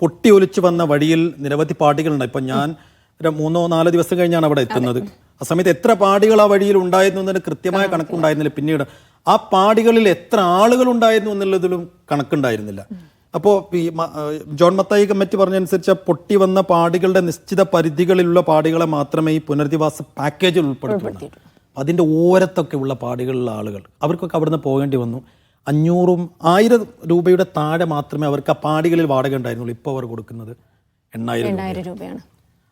പൊട്ടി ഒലിച്ചു വന്ന വഴിയിൽ നിരവധി പാടികളുണ്ട്. ഇപ്പൊ ഞാൻ ഒരു മൂന്നോ നാലോ ദിവസം കഴിഞ്ഞാണ് അവിടെ എത്തുന്നത്. ആ സമയത്ത് എത്ര പാടികൾ ആ വഴിയിൽ ഉണ്ടായിരുന്നു എന്നതിന് കൃത്യമായ കണക്കുണ്ടായിരുന്നില്ല. പിന്നീട് ആ പാടികളിൽ എത്ര ആളുകൾ ഉണ്ടായിരുന്നു എന്നുള്ളതിലും കണക്കുണ്ടായിരുന്നില്ല. അപ്പോൾ ഈ ജോൺ മത്തായി കമ്മിറ്റി പറഞ്ഞനുസരിച്ച് പൊട്ടി വന്ന പാടികളുടെ നിശ്ചിത പരിധികളിലുള്ള പാടികളെ മാത്രമേ ഈ പുനരധിവാസ പാക്കേജിൽ ഉൾപ്പെടുത്തുള്ളൂ. അതിന്റെ ഓരത്തൊക്കെ ഉള്ള പാടികളിലുള്ള ആളുകൾ. അവർക്കൊക്കെ അവിടുന്ന് പോകേണ്ടി വന്നു. അഞ്ഞൂറും ആയിരം രൂപയുടെ താഴെ മാത്രമേ അവർക്ക് ആ പാടികളിൽ വാടക ഉണ്ടായിരുന്നുള്ളൂ. ഇപ്പോൾ അവർ കൊടുക്കുന്നത് എണ്ണായിരം രൂപ. എണ്ണായിരം രൂപയാണ്.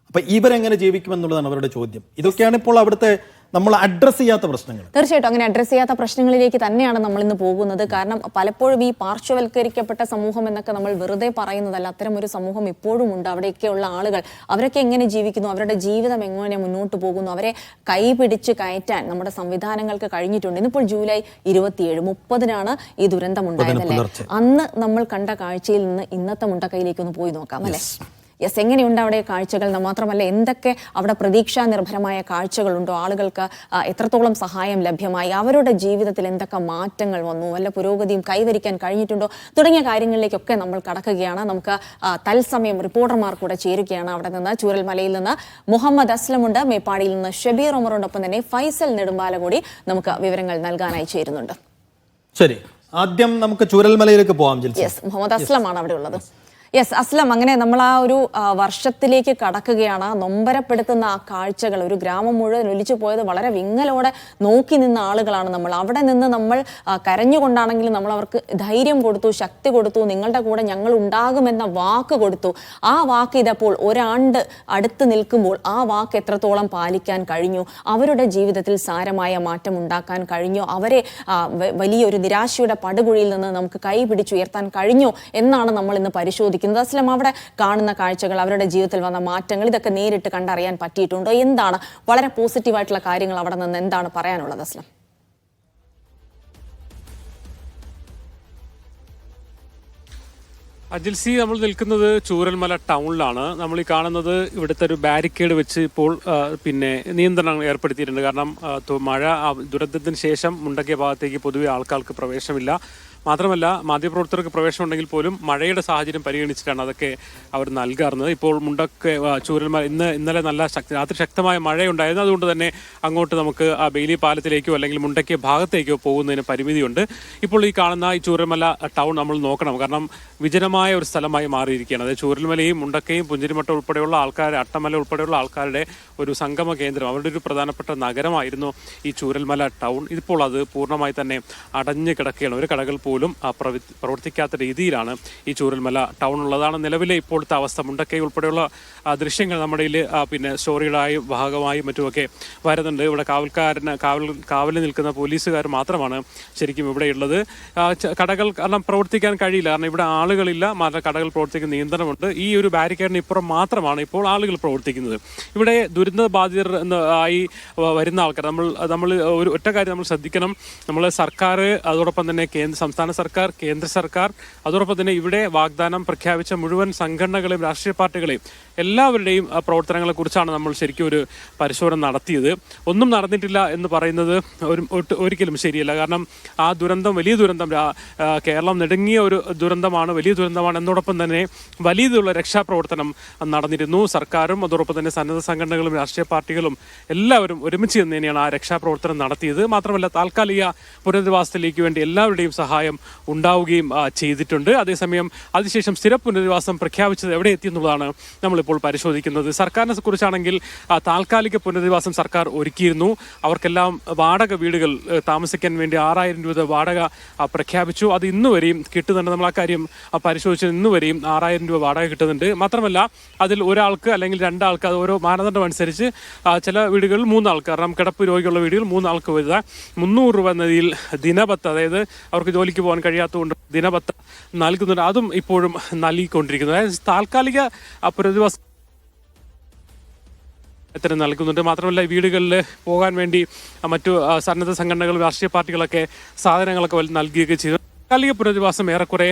അപ്പൊ ഇവരെങ്ങനെ ജീവിക്കുമെന്നുള്ളതാണ് അവരുടെ ചോദ്യം. ഇതൊക്കെയാണ് ഇപ്പോൾ അവിടുത്തെ നമ്മൾ അഡ്രസ് ചെയ്യാത്ത പ്രശ്നങ്ങൾ. തീർച്ചയായിട്ടും അങ്ങനെ അഡ്രസ് ചെയ്യാത്ത പ്രശ്നങ്ങളിലേക്ക് തന്നെയാണ് നമ്മൾ ഇന്ന് പോകുന്നത്. കാരണം പലപ്പോഴും ഈ പാർശ്വവൽക്കരിക്കപ്പെട്ട സമൂഹം എന്നൊക്കെ നമ്മൾ വെറുതെ പറയുന്നതല്ല. അത്തരം ഒരു സമൂഹം ഇപ്പോഴും ഉണ്ട്. അവിടെയൊക്കെയുള്ള ആളുകൾ അവരൊക്കെ എങ്ങനെ ജീവിക്കുന്നു? അവരുടെ ജീവിതം എങ്ങനെ മുന്നോട്ട് പോകുന്നു? അവരെ കൈപിടിച്ച് കയറ്റാൻ നമ്മുടെ സംവിധാനങ്ങൾക്ക് കഴിഞ്ഞിട്ടുണ്ട്. ഇന്നിപ്പോൾ ജൂലൈ ഇരുപത്തിയേഴ് മുപ്പതിനാണ് ഈ ദുരന്തം ഉണ്ടായതല്ലേ അന്ന് നമ്മൾ കണ്ട കാഴ്ചയിൽ നിന്ന് ഇന്നത്തെ മുണ്ടക്കൈയിലേക്ക് ഒന്ന് പോയി നോക്കാം അല്ലേ? യെസ് എങ്ങനെയുണ്ട് അവിടെ കാഴ്ചകൾ? എന്ന് മാത്രമല്ല എന്തൊക്കെ അവിടെ പ്രതീക്ഷാ നിർഭരമായ കാഴ്ചകളുണ്ടോ? ആളുകൾക്ക് എത്രത്തോളം സഹായം ലഭ്യമായി? അവരുടെ ജീവിതത്തിൽ എന്തൊക്കെ മാറ്റങ്ങൾ വന്നു? വല്ല പുരോഗതിയും കൈവരിക്കാൻ കഴിഞ്ഞിട്ടുണ്ടോ? തുടങ്ങിയ കാര്യങ്ങളിലേക്കൊക്കെ നമ്മൾ കടക്കുകയാണ്. നമുക്ക് തത്സമയം റിപ്പോർട്ടർമാർ കൂടെ ചേരുകയാണ് അവിടെ നിന്ന്. ചൂരൽമലയിൽ നിന്ന് മുഹമ്മദ് അസ്ലമുണ്ട്. മേപ്പാടിയിൽ നിന്ന് ഷബീർ ഒമറുണ്ടൊപ്പം തന്നെ ഫൈസൽ നെടുമ്പാല കൂടി നമുക്ക് വിവരങ്ങൾ നൽകാനായി ചേരുന്നുണ്ട്. ശരി. ആദ്യം നമുക്ക് ചൂരൽമലയിലേക്ക് പോവാം യെസ് മുഹമ്മദ് അസ്ലമാണ് അവിടെ ഉള്ളത്. യെസ് അസ്ലം അങ്ങനെ നമ്മൾ ആ ഒരു വർഷത്തിലേക്ക് കടക്കുകയാണ്. നൊമ്പരപ്പെടുത്തുന്ന ആ കാഴ്ചകൾ ഒരു ഗ്രാമം മുഴുവൻ ഒലിച്ചു പോയത് വളരെ വിങ്ങലോടെ നോക്കി നിന്ന ആളുകളാണ് നമ്മൾ. അവിടെ നിന്ന് നമ്മൾ കരഞ്ഞുകൊണ്ടാണെങ്കിലും നമ്മൾ അവർക്ക് ധൈര്യം കൊടുത്തു ശക്തി കൊടുത്തു നിങ്ങളുടെ കൂടെ ഞങ്ങൾ ഉണ്ടാകുമെന്ന വാക്ക് കൊടുത്തു. ആ വാക്ക് ഇതപ്പോൾ ഒരാണ്ട് അടുത്ത് നിൽക്കുമ്പോൾ ആ വാക്ക് എത്രത്തോളം പാലിക്കാൻ കഴിഞ്ഞു? അവരുടെ ജീവിതത്തിൽ സാരമായ മാറ്റം ഉണ്ടാക്കാൻ കഴിഞ്ഞു? അവരെ വലിയൊരു നിരാശയുടെ പടുകുഴിയിൽ നിന്ന് നമുക്ക് കൈ പിടിച്ചുയർത്താൻ കഴിഞ്ഞു? എന്നാണ് നമ്മൾ ഇന്ന് പരിശോധിക്കുന്നത്. അസ്ലം അവിടെ കാണുന്ന കാഴ്ചകൾ അവരുടെ ജീവിതത്തിൽ വന്ന മാറ്റങ്ങൾ ഇതൊക്കെ നേരിട്ട് കണ്ടറിയാൻ പറ്റിയിട്ടുണ്ടോ? എന്താണ് വളരെ പോസിറ്റീവായിട്ടുള്ള കാര്യങ്ങൾ അവിടെ നിന്ന് എന്താണ് പറയാനുള്ളത് അസ്ലം? അജിൽ സി നമ്മൾ നിൽക്കുന്നത് ചൂരൽമല ടൗണിലാണ്. നമ്മൾ ഈ കാണുന്നത് ഇവിടുത്തെ ഒരു ബാരിക്കേഡ് വെച്ച് ഇപ്പോൾ പിന്നെ നിയന്ത്രണങ്ങൾ ഏർപ്പെടുത്തിയിട്ടുണ്ട്. കാരണം മഴ ദുരന്തത്തിന് ശേഷം മുണ്ടക്കിയ ഭാഗത്തേക്ക് പൊതുവെ ആൾക്കാർക്ക് പ്രവേശനമില്ല. മാത്രമല്ല മാധ്യമപ്രവർത്തകർക്ക് പ്രവേശനം ഉണ്ടെങ്കിൽ പോലും മഴയുടെ സാഹചര്യം പരിഗണിച്ചിട്ടാണ് അതൊക്കെ അവർ നൽകാറുന്നത് ഇപ്പോൾ മുണ്ടക്ക് ആ, ചൂരൽമല ഇന്ന് ഇന്നലെ നല്ല ശക്തി രാത്രി ശക്തമായ മഴയുണ്ടായിരുന്നു. അതുകൊണ്ട് തന്നെ അങ്ങോട്ട് നമുക്ക് ആ ബെയിലി പാലത്തിലേക്കോ അല്ലെങ്കിൽ മുണ്ടക്കിയ ഭാഗത്തേക്കോ പോകുന്നതിന് പരിമിതിയുണ്ട്. ഇപ്പോൾ ഈ കാണുന്ന ഈ ചൂരൽമല ടൗൺ നമ്മൾ നോക്കണം. കാരണം വിജനമായ ഒരു സ്ഥലമായി മാറിയിരിക്കുകയാണ്. അതായത് ചൂരൽമലയും മുണ്ടക്കയും പുഞ്ചിരിമട്ട ഉൾപ്പെടെയുള്ള ആൾക്കാർ അട്ടമല ഉൾപ്പെടെയുള്ള ആൾക്കാരുടെ ഒരു സംഗമ കേന്ദ്രം അവരുടെ ഒരു പ്രധാനപ്പെട്ട നഗരമായിരുന്നു ഈ ചൂരൽമല ടൗൺ. ഇപ്പോൾ അത് പൂർണമായി തന്നെ അടഞ്ഞു കിടക്കുകയാണ്. ഒരു കടകൾ പോലും പ്രവർത്തിക്കാത്ത രീതിയിലാണ് ഈ ചൂരൽമല ടൗൺ ഉള്ളതാണ് നിലവിലെ ഇപ്പോഴത്തെ അവസ്ഥ. മുണ്ടക്കൈ ഉൾപ്പെടെയുള്ള ദൃശ്യങ്ങൾ നമ്മുടെ പിന്നെ സ്റ്റോറിയുടെ ഭാഗമായും മറ്റുമൊക്കെ വരുന്നുണ്ട്. ഇവിടെ കാവൽക്കാരന് കാവൽ കാവലിൽ നിൽക്കുന്ന പോലീസുകാർ മാത്രമാണ് ശരിക്കും ഇവിടെ ഉള്ളത് കടകൾ കാരണം പ്രവർത്തിക്കാൻ കഴിയില്ല. കാരണം ഇവിടെ ആളുകളില്ല. മാത്രം കടകൾ പ്രവർത്തിക്കുന്ന നിയന്ത്രണമുണ്ട്. ഈ ഒരു ബാരിക്കേഡിന് ഇപ്പുറം മാത്രമാണ് ഇപ്പോൾ ആളുകൾ പ്രവർത്തിക്കുന്നത്. ഇവിടെ ദുരന്ത ബാധിതർ ആയി വരുന്ന ആൾക്കാർ. നമ്മൾ നമ്മൾ ഒരു ഒറ്റ കാര്യം നമ്മൾ ശ്രദ്ധിക്കണം. നമ്മൾ സർക്കാർ അതോടൊപ്പം തന്നെ കേന്ദ്ര സംസ്ഥാന സർക്കാർ കേന്ദ്ര സർക്കാർ അതോടൊപ്പം തന്നെ ഇവിടെ വാഗ്ദാനം പ്രഖ്യാപിച്ച മുഴുവൻ സംഘടനകളെയും രാഷ്ട്രീയ പാർട്ടികളെയും എല്ലാവരുടെയും പ്രവർത്തനങ്ങളെ കുറിച്ചാണ് നമ്മൾ ശരിക്കും ഒരു പരിശോധന നടത്തിയത്. ഒന്നും നടന്നിട്ടില്ല എന്ന് പറയുന്നത് ഒരു ഒരിക്കലും ശരിയല്ല. കാരണം ആ ദുരന്തം വലിയ ദുരന്തം കേരളം നെടുങ്ങിയ ഒരു ദുരന്തമാണ് വലിയ ദുരന്തമാണ്. എന്നോടൊപ്പം തന്നെ വലിയ തോതിലുള്ള രക്ഷാപ്രവർത്തനം നടന്നിരുന്നു. സർക്കാരും അതോടൊപ്പം തന്നെ സന്നദ്ധ സംഘടനകളും രാഷ്ട്രീയ പാർട്ടികളും എല്ലാവരും ഒരുമിച്ച് തന്നെയാണ് ആ രക്ഷാപ്രവർത്തനം നടത്തിയത്. മാത്രമല്ല താൽക്കാലിക പുനരധിവാസത്തിലേക്ക് വേണ്ടി എല്ലാവരുടെയും സഹായം ഉണ്ടാവുകയും ചെയ്തിട്ടുണ്ട്. അതേസമയം അതിനുശേഷം സ്ഥിര പുനരധിവാസം പ്രഖ്യാപിച്ചത് എവിടെ എത്തിയെന്നുള്ളതാണ് നമ്മളിപ്പോൾ പരിശോധിക്കുന്നത്. സർക്കാരിനെ കുറിച്ചാണെങ്കിൽ താൽക്കാലിക പുനരധിവാസം സർക്കാർ ഒരുക്കിയിരുന്നു. അവർക്കെല്ലാം വാടക വീടുകൾ താമസിക്കാൻ വേണ്ടി ആറായിരം രൂപ വാടക പ്രഖ്യാപിച്ചു. അത് ഇന്നുവരെയും കിട്ടുന്നുണ്ട്. നമ്മൾ ആ കാര്യം പരിശോധിച്ചത് ഇന്ന് ആറായിരം രൂപ വാടക കിട്ടുന്നുണ്ട്. മാത്രമല്ല അതിൽ ഒരാൾക്ക് അല്ലെങ്കിൽ രണ്ടാൾക്ക് അത് ഓരോ മാനദണ്ഡം അനുസരിച്ച് ചില വീടുകളിൽ മൂന്നാൾക്ക് കാരണം കിടപ്പ് രോഗിയുള്ള വീടുകൾ മൂന്നാൾക്ക് വരുക മുന്നൂറ് രൂപ എന്ന രീതിയിൽ ദിനപത്ത് അതായത് അവർക്ക് ജോലിക്ക് പോകാൻ കഴിയാത്തതുകൊണ്ട് ദിനപത്ര നൽകുന്നുണ്ട്. അതും ഇപ്പോഴും നൽകിക്കൊണ്ടിരിക്കുന്നു. അതായത് താൽക്കാലിക ആ, ഇത്തരം നൽകുന്നുണ്ട്. മാത്രമല്ല വീടുകളിൽ പോകാൻ വേണ്ടി മറ്റു സന്നദ്ധ സംഘടനകളും രാഷ്ട്രീയ പാർട്ടികളൊക്കെ സാധനങ്ങളൊക്കെ നൽകുകയൊക്കെ ചെയ്തു. താൽക്കാലിക പുനരധിവാസം ഏറെക്കുറെ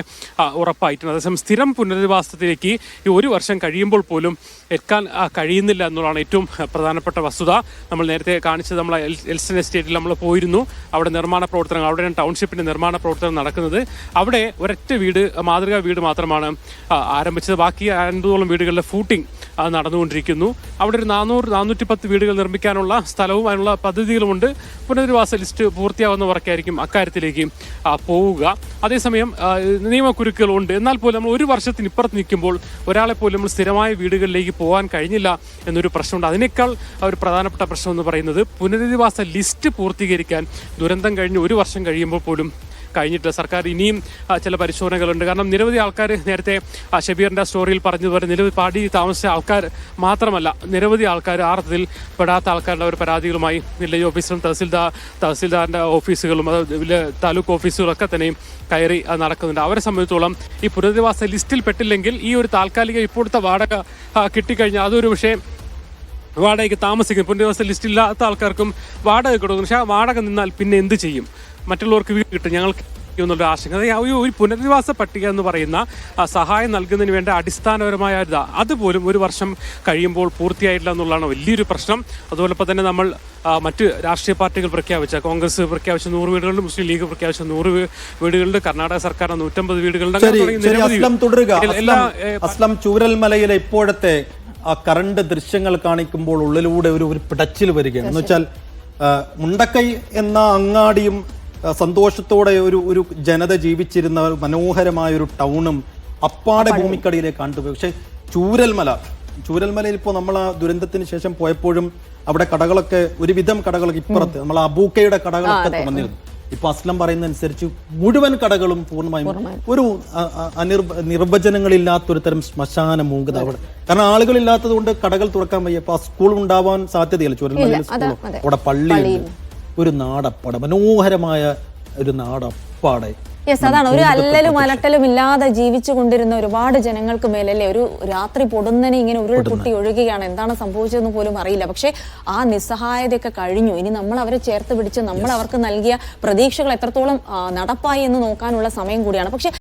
ഉറപ്പായിട്ടുണ്ട്. അതേസമയം സ്ഥിരം പുനരധിവാസത്തിലേക്ക് ഈ ഒരു വർഷം കഴിയുമ്പോൾ പോലും എത്താൻ കഴിയുന്നില്ല എന്നുള്ളതാണ് ഏറ്റവും പ്രധാനപ്പെട്ട വസ്തുത. നമ്മൾ നേരത്തെ കാണിച്ചത് നമ്മൾ എൽസൺ എസ്റ്റേറ്റിൽ നമ്മൾ പോയിരുന്നു. അവിടെ നിർമ്മാണ പ്രവർത്തനങ്ങൾ അവിടെയാണ് ടൗൺഷിപ്പിന്റെ നിർമ്മാണ പ്രവർത്തനം നടക്കുന്നത്. അവിടെ ഒരൊറ്റ വീട് മാതൃകാ വീട് മാത്രമാണ് ആരംഭിച്ചത്. ബാക്കി അൻപതോളം വീടുകളിലെ ഫൂട്ടിംഗ് നടന്നുകൊണ്ടിരിക്കുന്നു. അവിടെ ഒരു നാനൂറ് നാനൂറ്റി പത്ത് വീടുകൾ നിർമ്മിക്കാനുള്ള സ്ഥലവും അതിനുള്ള പദ്ധതികളുമുണ്ട്. പുനരധിവാസ ലിസ്റ്റ് പൂർത്തിയാവുന്ന വർക്കായിരിക്കും അക്കാര്യത്തിലേക്ക് പോവുക. അതേസമയം നിയമക്കുരുക്കുകളുണ്ട് എന്നാൽ പോലും നമ്മൾ ഒരു വർഷത്തിന് ഇപ്പുറത്ത് നിൽക്കുമ്പോൾ ഒരാളെ പോലും നമ്മൾ സ്ഥിരമായ വീടുകളിലേക്ക് പോകാൻ കഴിഞ്ഞില്ല എന്നൊരു പ്രശ്നമുണ്ട്. അതിനേക്കാൾ ഒരു പ്രധാനപ്പെട്ട പ്രശ്നം എന്ന് പറയുന്നത് പുനരധിവാസ ലിസ്റ്റ് പൂർത്തീകരിക്കാൻ ദുരന്തം കഴിഞ്ഞ് ഒരു വർഷം കഴിയുമ്പോൾ പോലും കഴിഞ്ഞിട്ട് സർക്കാർ ഇനിയും ചില പരിശോധനകളുണ്ട്. കാരണം നിരവധി ആൾക്കാർ നേരത്തെ ഷബീറിന്റെ സ്റ്റോറിയിൽ പറഞ്ഞതുപോലെ നിരവധി പാടി താമസിച്ച ആൾക്കാർ മാത്രമല്ല നിരവധി ആൾക്കാർ ആ അർത്ഥത്തിൽ പെടാത്ത ആൾക്കാരുടെ ഒരു പരാതികളുമായി വില്ലേജ് ഓഫീസറും തഹസിൽദാർ തഹസിൽദാറിന്റെ ഓഫീസുകളും അത് താലൂക്ക് ഓഫീസുകളൊക്കെ തന്നെയും കയറി നടക്കുന്നുണ്ട്. അവരെ സംബന്ധിച്ചോളം ഈ പുനരധിവാസ ലിസ്റ്റിൽ പെട്ടില്ലെങ്കിൽ ഈ ഒരു താൽക്കാലിക ഇപ്പോഴത്തെ വാടക കിട്ടിക്കഴിഞ്ഞാൽ അതൊരു പക്ഷേ വാടകയ്ക്ക് താമസിക്കും. പുനരധിവാസ ലിസ്റ്റില്ലാത്ത ആൾക്കാർക്കും വാടക കൊടുക്കും പക്ഷേ ആ വാടക നിന്നാൽ പിന്നെ എന്ത് ചെയ്യും? മറ്റുള്ളവർക്ക് വീട് കിട്ടും ഞങ്ങൾക്ക് എന്നുള്ള ആശങ്ക. ഒരു- പുനരധിവാസ പട്ടിക എന്ന് പറയുന്ന സഹായം നൽകുന്നതിന് വേണ്ട അടിസ്ഥാനപരമായ ഒരു അതുപോലും ഒരു വർഷം കഴിയുമ്പോൾ പൂർത്തിയായിട്ടില്ല എന്നുള്ളതാണ് വലിയൊരു പ്രശ്നം. അതുപോലെ തന്നെ നമ്മൾ മറ്റ് രാഷ്ട്രീയ പാർട്ടികൾ പ്രഖ്യാപിച്ച കോൺഗ്രസ് പ്രഖ്യാപിച്ച നൂറ് വീടുകളിലും മുസ്ലിം ലീഗ് പ്രഖ്യാപിച്ച നൂറ് വീടുകളുടെ കർണാടക സർക്കാർ നൂറ്റമ്പത് വീടുകളുടെ ചൂരൽമലയിലെ ഇപ്പോഴത്തെ ആ കറണ്ട് ദൃശ്യങ്ങൾ കാണിക്കുമ്പോൾ ഉള്ളിലൂടെ ഒരു ഒരു പിടച്ചിൽ വരികയാണ്. എന്ന് വെച്ചാൽ മുണ്ടക്കൈ എന്ന അങ്ങാടിയും സന്തോഷത്തോടെ ഒരു ഒരു ജനത ജീവിച്ചിരുന്ന മനോഹരമായ ഒരു ടൗണും അപ്പാടെ ഭൂമിക്കടിയിലേക്ക് കണ്ടുപോയി. പക്ഷെ ചൂരൽമല ചൂരൽമലയിൽ ഇപ്പോൾ നമ്മൾ ആ ദുരന്തത്തിന് ശേഷം പോയപ്പോഴും അവിടെ കടകളൊക്കെ ഒരുവിധം കടകളൊക്കെ ഇപ്പുറത്ത് നമ്മൾ അബൂക്കയുടെ കടകളൊക്കെ തുറന്നിരുന്നു. ഇപ്പൊ അസ്ലം പറയുന്ന അനുസരിച്ച് മുഴുവൻ കടകളും പൂർണമായും ഒരു നിർവചനങ്ങളില്ലാത്ത അ- അനിർവ നിർവചനങ്ങളില്ലാത്തൊരു തരം ശ്മശാന മൂകത അവിടെ. കാരണം ആളുകൾ ഇല്ലാത്തത് കൊണ്ട് കടകൾ തുറക്കാൻ വയ്യ. അപ്പൊ സ്കൂൾ ഉണ്ടാവാൻ സാധ്യതയില്ല ചുരൽമലയിൽ സ്കൂളും? സ്കൂൾ അവിടെ പള്ളിയുണ്ട്. ഒരു നാടപ്പാട മനോഹരമായ ഒരു നാടപ്പാടെ. യെസ് അതാണ്. ഒരു അല്ലലും അലട്ടലും ഇല്ലാതെ ജീവിച്ചു കൊണ്ടിരുന്ന ഒരുപാട് ജനങ്ങൾക്ക് മേലല്ലേ ഒരു രാത്രി പൊടുന്നനെ ഇങ്ങനെ ഉരുൾപൊട്ടി ഒഴുകുകയാണ്. എന്താണ് സംഭവിച്ചതെന്ന് പോലും അറിയില്ല. പക്ഷേ ആ നിസ്സഹായതയൊക്കെ കഴിഞ്ഞു. ഇനി നമ്മൾ അവരെ ചേർത്ത് പിടിച്ച് നമ്മൾ അവർക്ക് നൽകിയ പ്രതീക്ഷകൾ എത്രത്തോളം നടപ്പായി എന്ന് നോക്കാനുള്ള സമയം കൂടിയാണ്. പക്ഷേ